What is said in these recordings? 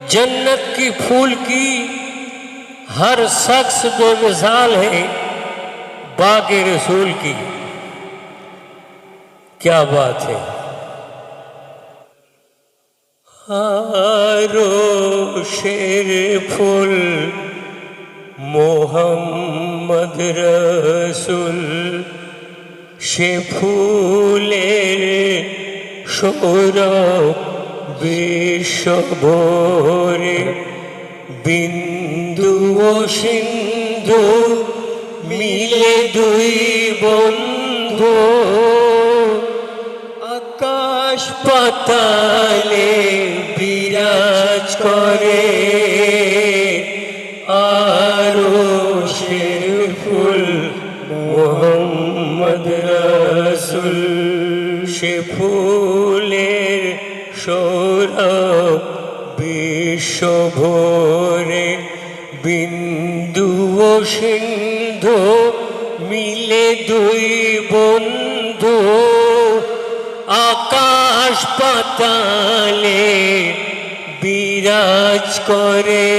जन्नत की फूल की हर शख्स बेमिसाल है बाग रसूल की क्या बात है हारो शेर फूल মোহাম্মদ রসুল সে ফুলের সৌরভ বিশ্বভরে বিন্দু ও সিন্ধু মিলে দুই বন্ধু। আকাশ পাতালে বিরাজ করে, আরও শের ফুল মোহাম্মদ রসুল। সে বিশ্বভরে বিন্দু ও সিন্ধু মিলে দুই বন্ধু। আকাশ পাতালে বিরাজ করে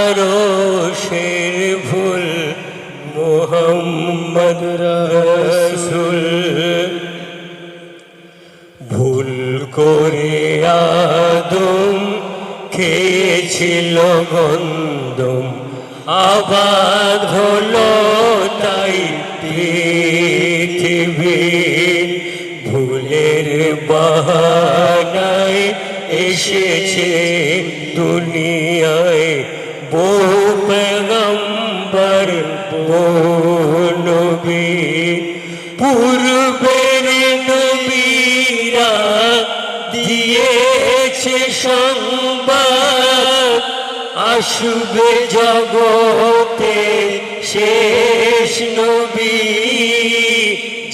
আরও শের ভুল মোহাম্মদ রসুল করে আদম, খেয়েছিল গন্ধম। আবাদ হলো তাই পৃথিবী ভুলের বাহানায় এসেছে দুনিয়ায়। বহু পেগম্বর, বহু নবী আসবে জগতে শেষ নবী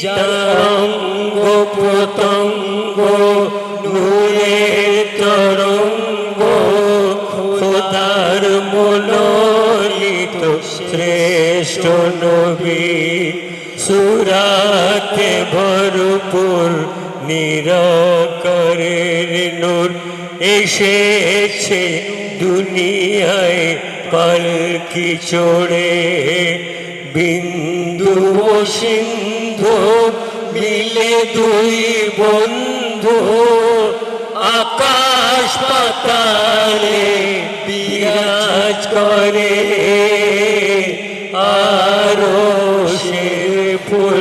জাঙ্গ প্রতঙ্গ নূরের তরঙ্গ, খোদার মনোনীত শ্রেষ্ঠ নবী। সুরাতে ভরপুর নিরাকরের নূর এসেছে দুনিয়ায় পালকি চড়ে বিন্দু সিন্ধু মিলে দুই বন্ধু। আকাশ পাতালে বিরাজ করে, আরও সে ফুল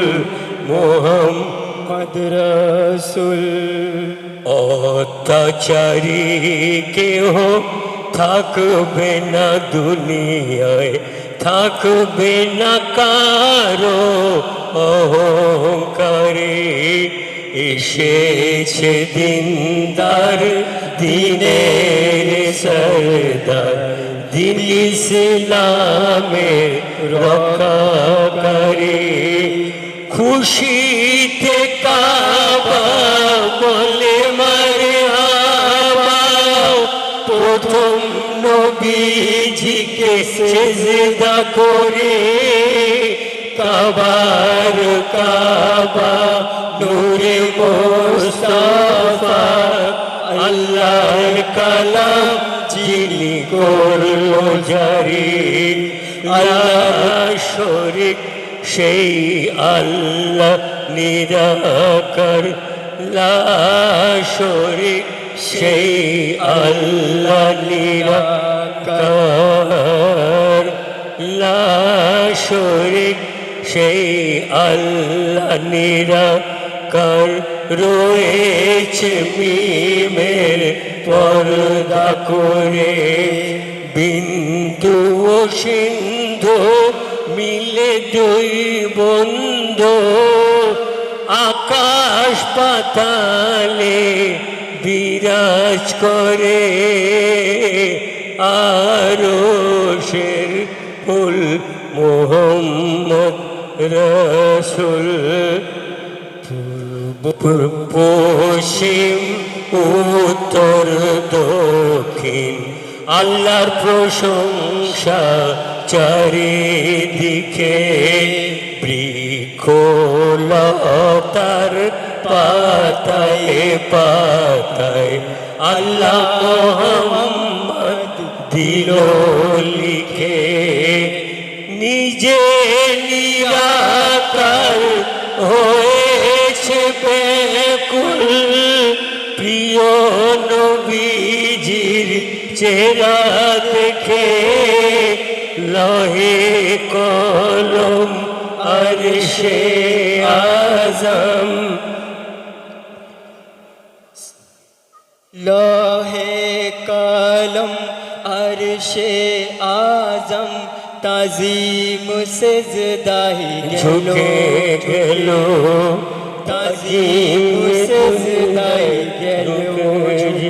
মোহাম্মদ রসুল। অত্যাচারী কেহ থাকবে না দুনিয়ায় থাকবে না কারও অহংকারে। এসেছে দিনদার, দিনের সরদার দিন ইসলামের রক্ষাকারী। খুশিতে কাবা সেজদা করে, কাবার কাবা, নূরে মোস্তফা, আল্লাহর কালাম যিনি করল জারি আল্লাহ শরিক সেই আল্লাহ নিরাকর লা শরিক সেই আল্লাহ নিরাকর। লা শরিক সেই আল্লাহ নিরাকর রয়েছে মিমের পর্দা করে। বিন্দু ও সিন্ধু মিলে দুই বন্ধু। আকাশ পাতালে বিরাজ করে। আরও ফুল মোহাম্মদ রসুল। পশ্চিম উত্তর দক্ষিণ আল্লাহর প্রশংসা চারিদিকে বৃক্ষলতার পাতায় পাতায়। আল্লাহ দিল লিখে নিজে নিরাকার হয়েছে বেকুল প্রিয় নবীজির চেরা দেখে লহে কলম আর সে আজম। আরশে আজম তাজিম সেজদাহি গেল। ঝুঁকে গেল। তাজিম সেজদাহি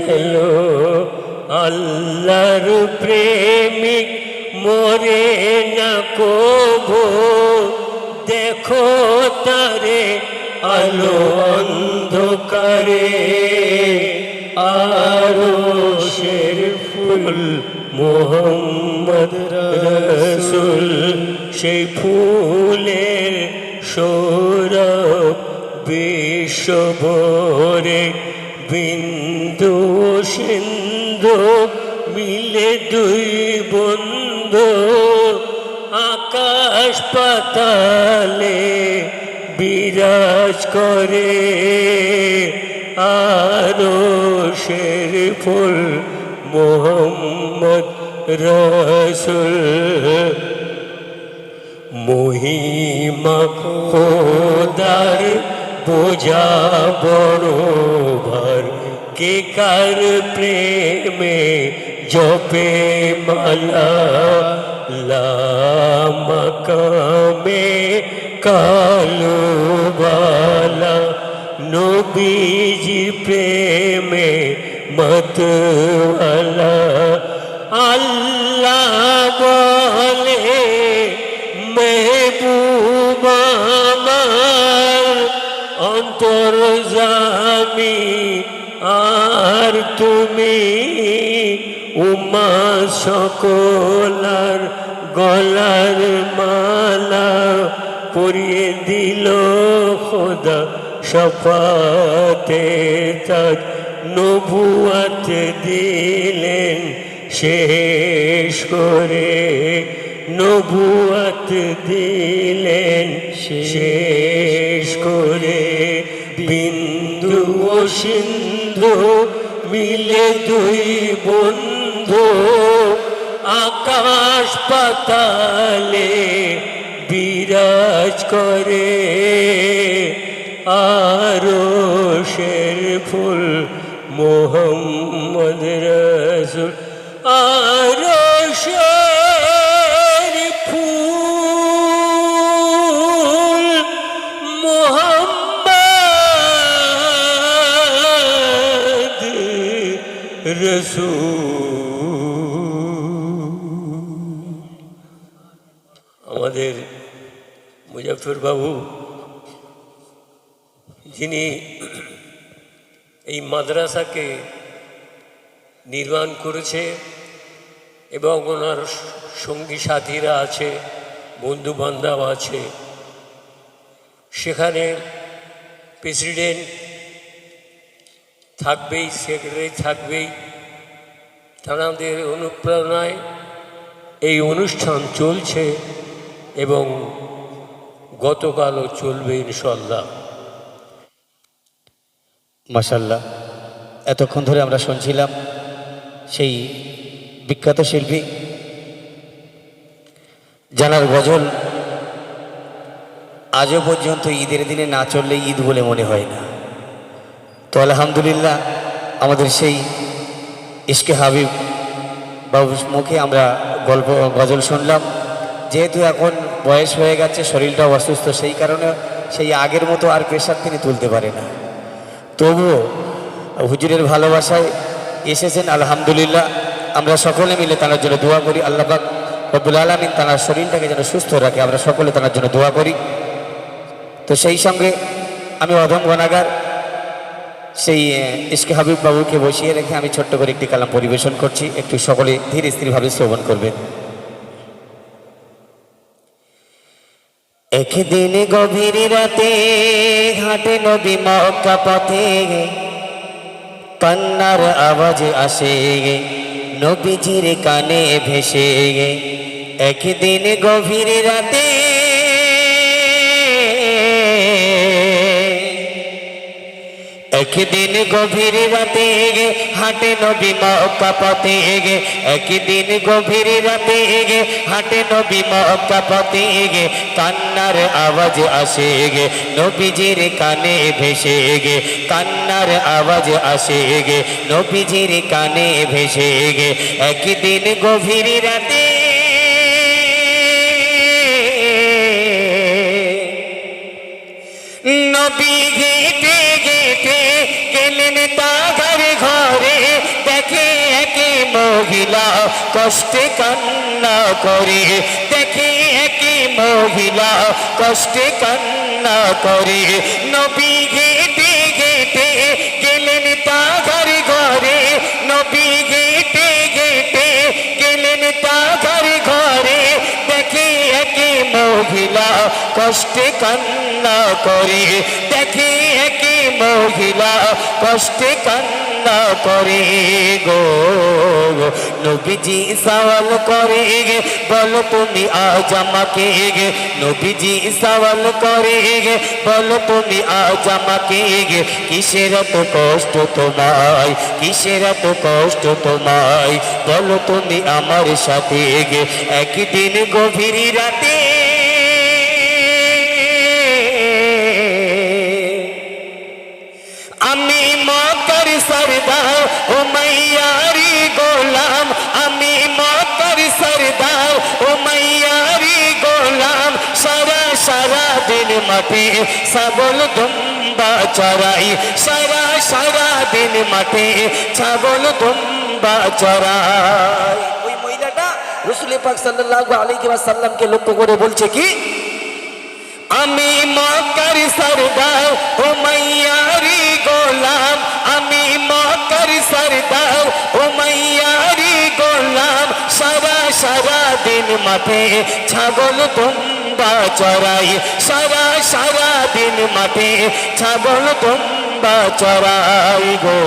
গেল। আল্লাহর প্রেমিক মরে না কবো। দেখো তারে আলো অন্ধকারে। আরও শের ফুল মোহাম্মদ রসুল, সেই ফুলের সৌরভ বিশ্বভরে বিন্দু সিন্ধু মিলে দুই বন্ধু আকাশ পাতালে বিরাজ করে, আরও শের ফুল মোহাম্মদ রসুল। মহিমা খোদার বোঝা বড় ভার। কে কার প্রেমে জপে মালা? লামকামে কালো বালা। নবীজি প্রেমে মতওয়ালা আল্লাহ বলে আমার অন্তর জামি, আর তুমি উমা সকলার গলার মালা পরিয়ে দিল খোদা সফাতে তাজ নবুয়াত দিলেন শেষ করে, নবুয়াত দিলেন শেষ করে। বিন্দু ও সিন্ধু মিলে দুই বন্ধু, আকাশ পাতালে বিরাজ করে, আরও শের ফুল মোহাম্মদ রসুল আরও শের ফুল মোহাম্মদ আমাদের মুজফর যিনি এই মাদ্রাসাকে নির্মাণ করেছে এবং ওনার সঙ্গী সাথীরা আছে বন্ধু বান্ধব আছে। সেখানে প্রেসিডেন্ট থাকবেই, সেক্রেটারি থাকবেই। তাঁদের অনুপ্রেরণায় এই অনুষ্ঠান চলছে এবং গতকালও চলবে ইনশাল্লাহ মাসাল্লাহ এতক্ষণ ধরে আমরা শুনছিলাম সেই বিখ্যাত শিল্পী জানার গজল, আজও পর্যন্ত ঈদের দিনে না চললে ঈদ বলে মনে হয় না। তো আলহামদুলিল্লাহ আমাদের সেই ইশকে হাবিব বাবুর মুখে আমরা গল্প, গজল শুনলাম। যেহেতু এখন বয়স হয়ে গেছে, শরীরটাও অসুস্থ, সেই কারণে সেই আগের মতো আর প্রেশার তিনি তুলতে পারে না। তবুও হুজুরের ভালোবাসায় এসেছেন, আলহামদুলিল্লাহ। আমরা সকলে মিলে তার জন্য দোয়া করি। আল্লাহ পাক রব্বুল আলমিন তার শরীরটাকে যেন সুস্থ রাখে। আমরা সকলে তার জন্য দোয়া করি। তো সেই সঙ্গে আমি অধম গণাগার, সেই ইস্কে হাবিব বাবুকে বসিয়ে রেখে আমি ছোট্ট করে একটি কালাম পরিবেশন করছি। একটু সকলে ধীরে স্থিরভাবে শ্রবণ করবেন। একদিন গভীর রাতে ঘাটে নবী মক্কা পথে কান্নার আওয়াজ আসে, নবীজির কানে ভেসে। একদিন গভীর রাতে একদিন গভীর রাতে গে হাটে নবী মক্কা পথে গে একদিন গভীর রাতে গে হাটে নবী মক্কা পথে গে কান্নার আওয়াজ আসে গে নবীজির কানে ভেসে গে কান্নার আওয়াজ আসে গে নবীজির কানে ভেসে গে একদিন গভীর রাতে নবী গেলেন তাগার ঘরে দেখে একে মহিলা কষ্টে কান্না করে দেখে একে মহিলা কষ্টে কান্না করে নবী গেটে গেটে গেলেন তাগার ঘরে নবী গেটে গেটে গেলেন তাগার ঘরে দেখে একে মহিলা কষ্টে কান্না করে দেখে একে মহিলা কষ্টে কান্না করে গো নবীজি সওয়াল করে গে, বল তুমি আজ আমাকে গে। নবীজি সওয়াল করে গে, বলো তুমি আজ আমাকে গে। কিসের এত কষ্ট তোমায়, কিসের এত কষ্ট তোমায়? বল তুমি আমার সাথে গে। একদিন গভীর রাতে ও মাইয়ারি গোলাম আমি মকর সরদার। ও মাইয়ারি গোলাম সারা সারা দিন মাঠে ছাগল দুম্বা চড়াই। সারা সারা দিন মাঠে ছাগল দুম্বা চড়াই। ওই মহিলাটা রসুল পাক সাল্লাল্লাহু আলাইহি ওয়াসাল্লামকে লক্ষ্য করে বলছে কি? আমি মকর সরদার ও মাইয়ারি গোলাম মকর সরদার মাইয়ারি গোলাম, সারা সারা দিন মাঠে ছাগল তোমরা চড়াই, সারা সারা দিন মাঠে ছাগল তুম্বা চড়াই গো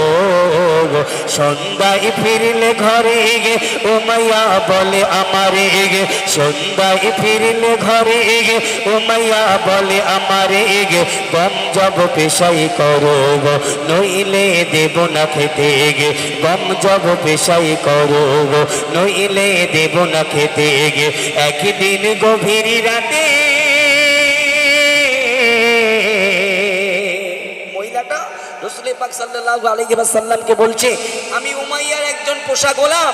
সন্ধ্যায় ফিরলে ঘরে গে, ও মাইয়া বলে আমারে গে। সন্ধ্যায় ফিরলে ঘরে গে, ও মাইয়া বলে আমারে গে। গম জব পেশাই করো গো, নইলে দেব না খেতে গে। গম জব পেশাই করো গো, নইলে দেব না খেতে গে। একদিন গভীর রাতে রসুল পাক সাল্লাল্লাহু আলাইহি ওয়াসাল্লামকে বলছে, আমি উমাইয়ার একজন পোষা গোলাম।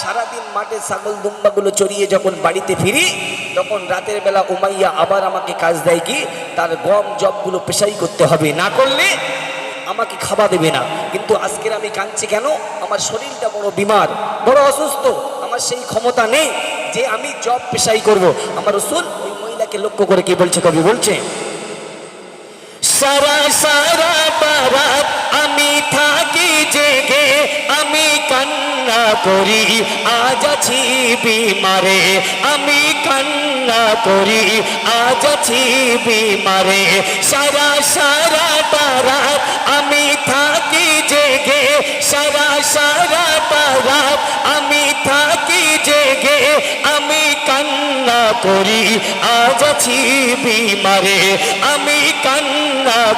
সারাদিন মাঠে ছাগল দুম্বাগুলো চড়িয়ে যখন বাড়িতে ফিরি, তখন রাতের বেলা উমাইয়া আবার আমাকে কাজ দেয় কি? তার গম জবগুলো পেশাই করতে হবে। না করলে আমাকে খাওয়া দেবে না। কিন্তু আজকের আমি কাঁদছি কেন? আমার শরীরটা বড় বিমার, বড় অসুস্থ। আমার সেই ক্ষমতা নেই যে আমি জব পেশাই করব। আমার রসুল ওই মহিলাকে লক্ষ্য করে কি বলছে? কবি বলছে সারা সারা বারাত আমি থাকি জেগে, আমি কান্না করি, আজ আছি বিমারে, আমি কান্না করি, আজ আছি বিমারে। সারা সারা বারাত আমি থাকি জেগে, সারা সারা বারাত আমি থাকি জেগে, আমি কান্না করি, আজ আছি বিমারে, আমি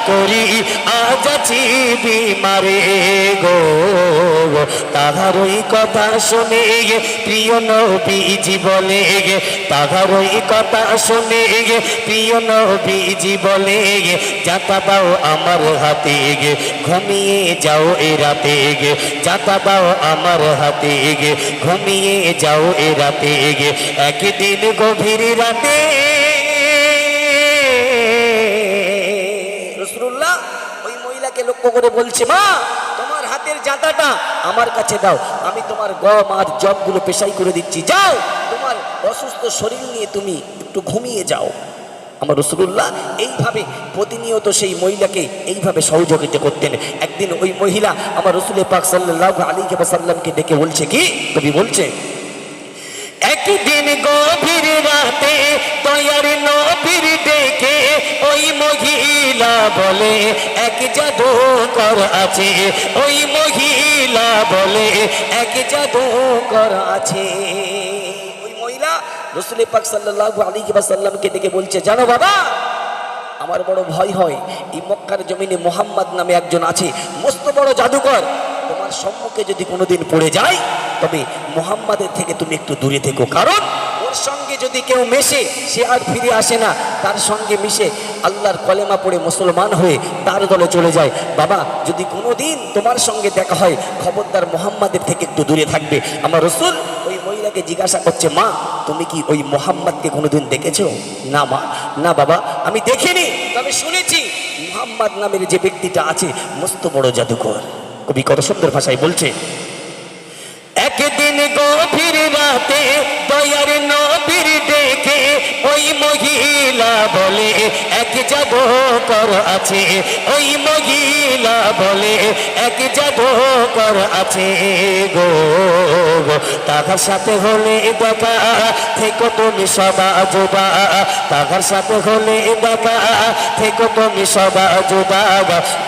করি আজ আছি বিমারে গো। তাহার ওই কথা শুনে গে, প্রিয় নবীজি বলে গে। তাহার ওই কথা শুনে গে, প্রিয় নবীজি বলে গে। যাতা দাও আমার হাতে গে, ঘুমিয়ে যাও এ রাতে গে। যাতা দাও আমার হাতে গে, ঘুমিয়ে যাও এ রাতে গে। একদিন গভীর রাতে লক্ষ্য করে বলছে, মা, তোমার হাতের জাতাটা আমার কাছে দাও। আমি তোমার গম আর জবগুলো পেশাই করে দিচ্ছি। যাও, তোমার অসুস্থ শরীর নিয়ে তুমি একটু ঘুমিয়ে যাও। আমার রসুল্লাহ এইভাবে প্রতিনিয়ত সেই মহিলাকে এইভাবে সহযোগিতা করতেন। একদিন ওই মহিলা আমার রসুলের পাক সাল্লাহ আলী সাল্লামকে ডেকে বলছে, কি? কবি বলছে, একদিন গভীর রাতে দয়ার নবীর ডেকে ওই মহিলা মহিলা বলে, এক জাদুকর আছে। ওই মহিলা বলে, এক জাদুকর আছে। ওই মহিলা রসুল পাক সাল্লাল্লাহু আলাইহি ওয়াসাল্লামকে দেখে বলছে, জানো বাবা, আমার বড় ভয় হয়, এই মক্কার জমিনে মোহাম্মদ নামে একজন আছে, মস্ত বড় জাদুকর। তোমার সম্মুখে যদি কোনোদিন পড়ে যায়, তবে মোহাম্মদের থেকে তুমি একটু দূরে থেকো। কারণ সঙ্গে যদি কেউ মেশে, সে আর ফিরে আসে না। তার সঙ্গে মিশে আল্লাহর কলেমা পড়ে মুসলমান হয়ে তার দলে চলে যায়। বাবা, যদি কোনোদিন তোমার সঙ্গে দেখা হয়, খবরদার মোহাম্মদের থেকে একটু দূরে থাকবে। আমার রসুল ওই মহিলাকে জিজ্ঞাসা করছে, মা, তুমি কি ওই মোহাম্মদকে কোনোদিন দেখেছ? না, মা। না, বাবা, আমি দেখিনি। তবে শুনেছি, মোহাম্মদ নামের যে ব্যক্তিটা আছে, মস্ত বড় জাদুকর। কবি কত সুন্দর ভাষায় বলছে একদিন গভীর রাতে দয়ার নবীর দেখে ওই মহিলা বলে, এক জাদুকর আছে। ওই মহিলা বলে, এক জাদুকর আছে গো। তাহার সাথে হলে দেখা, থেকো তুমি সবা জোবা তাহার সাথে হলে দেখা, থেকো তুমি সবা জোবা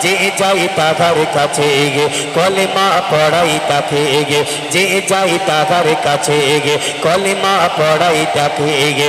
যে যাই তাহার কাছে গে, কলেমা পড়াই তাকে গে। যে যাই তাহার কাছে গে, কলেমা পড়াই তাকে গে।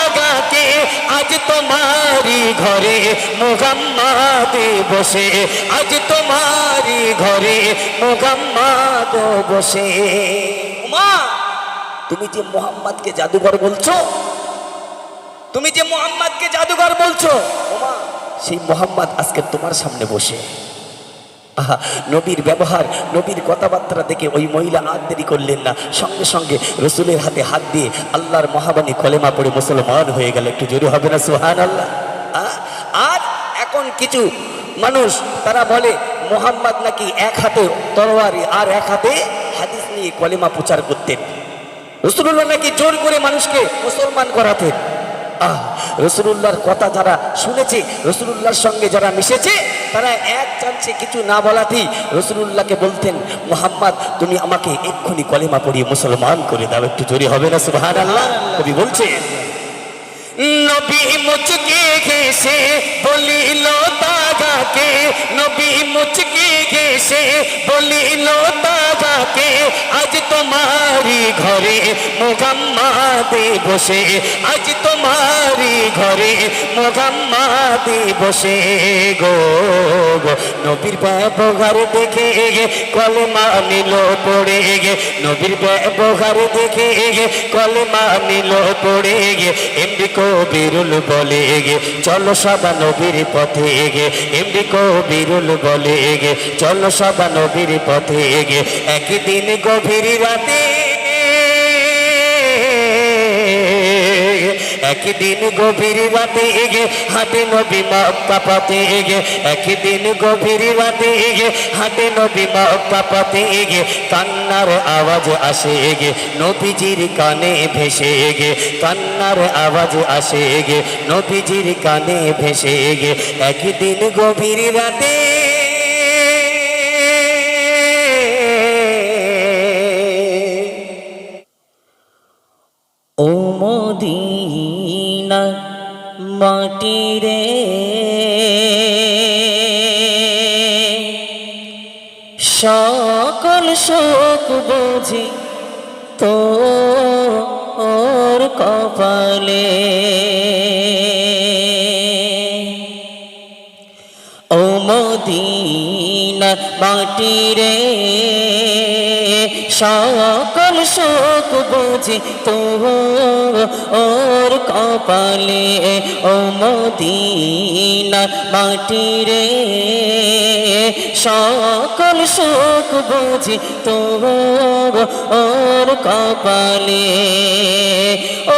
আজ তোমারি ঘরে মোহাম্মদ বসে। আজ তোমারি ঘরে মোহাম্মদ বসে। মা তুমি যে মোহাম্মদকে জাদুঘর বলছো? তুমি যে মোহাম্মদকে জাদুঘর বলছো? সেই মোহাম্মদ আজকে তোমার সামনে বসে। নবীর ব্যবহার, নবীর কথাবার্তা দেখে ওই মহিলা আর দেরি করলেন না। সঙ্গে সঙ্গে রসুলের হাতে হাত দিয়ে আল্লাহর মহাবাণী কলেমা পড়ে মুসলমান হয়ে গেল। একটু জোরে হবে না সুহান আল্লাহ? আর এখন কিছু মানুষ, তারা বলে, মোহাম্মদ নাকি এক হাতে তরোয়ারি আর এক হাতে হাদিস নিয়ে কলেমা প্রচার করতেন। রসুল্লাহ নাকি জোর করে মানুষকে মুসলমান করাতেন। আহ রসুল্লাহর কথা যারা শুনেছে রসুল্লাহর সঙ্গে যারা মিশেছে তারা এক চান্সে কিছু না বলাতেই রসুল্লাহকে বলতেন, মোহাম্মদ, তুমি আমাকে এক্ষুনি কলেমা পড়িয়ে মুসলমান করে দাও, একটু জোরে হবে না সুহার আল্লাহ কবি বলছে, নবী মুচকে ঘেসে বলিল দাদাকে নবী মুচকে ঘেসে বলিল দাদাকে আজ তোমারি ঘরে মোগাম্মাদে বসে, আজ তোমারি ঘরে মোগাম্মাদে বসে গো নবীর ব্যবহার দেখে কলমা নিল পড়ে গে। নবীর ব্যবহার দেখে কলমা নিল পড়ে গে। এমডি কবিরুল বলে গে, চলো সবা নবীর পথে গে। এমডি কবিরুল বলে গে চলো সবা নবীর পথে গে একদিন গভীর রাতে একদিন গভীর রাতে গে হাতে নবী মক্কা পথে গে একদিন গভীর রাতে গে হাতে নবী মক্কা পথে গে কান্নার আওয়াজ আসে গে নবীজির কানে ভেসে গে কান্নার আওয়াজ আসে গে নবীজির কানে ভেসে গে একদিন গভীর রাতে মদিনা মাটি রে সকল শোক বুঝি তো ওর কপালে। ও মদিনা মাটি রে সকল শোক বুঝি তো ওর কপালে ও মদিনা মাটি রে সকল শোক বুঝি তো ওর কপালে ও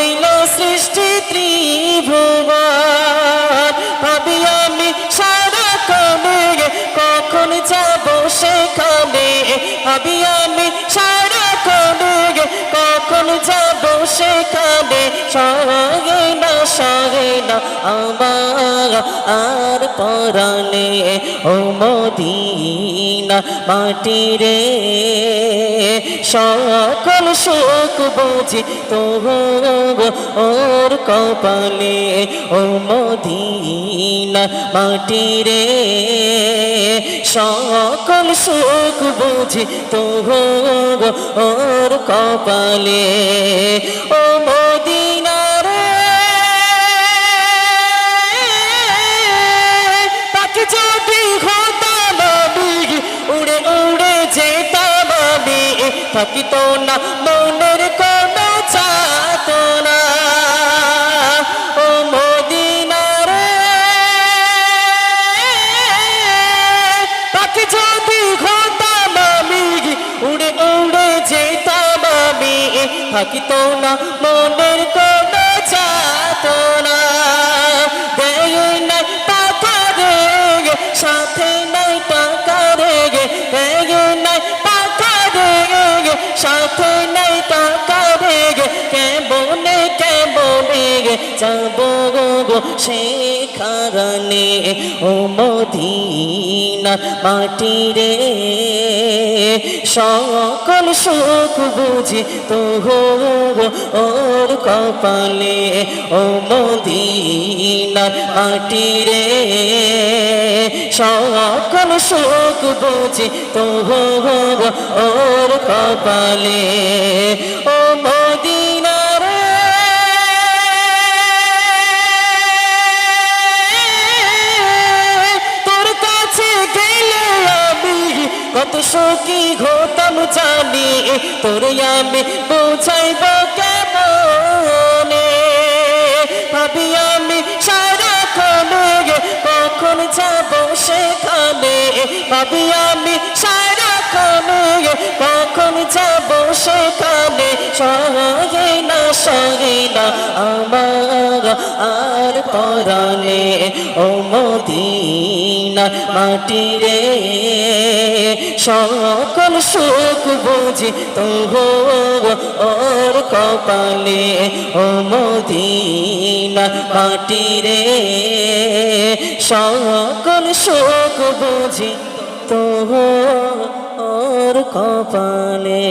আমার আর পরাণে ও মদিনা মাটি রে। সকল শোক বুঝি তো ওর কপালে ও মদিনা মাটি রে। সকল শোক বুঝি তো ওর কপালে ও মদিনা থাকিত না, মনের কোনো চাত না। ও যদি উড়ে উড়ে যেতাম আমি, থাকিত না, মনের কোনো চাত না। দেয় না টাকা রে সাথে নাই টাকা রে রে সাথে নাই টাকা রে কেমনে কেমনে যাব গো সেখানে ও মদিনা মাটি রে সকল সুখ বুঝি তো ওর কপালে, ও মদিনা মাটি রে সকল সুখ বুঝি তো ওর কপালে। ও মদিনা তোর কাছে গেলে আমি কত সখী ঘটাম জানি, তোর আমি বোঝাইব কেমনে? ভাবি আমি সারা খনে কখন যাব সেখানে? ভাবি আমি সারা খনে কখন যাব সেখানে? সহে না সহে না। আমার আর পরাণে ও মদিনা মাটি রে। সকল সুখ বুঝি তো ওর কপালে ও মদিনা মাটি রে। সকল সুখ বুঝি তো ওর কপালে।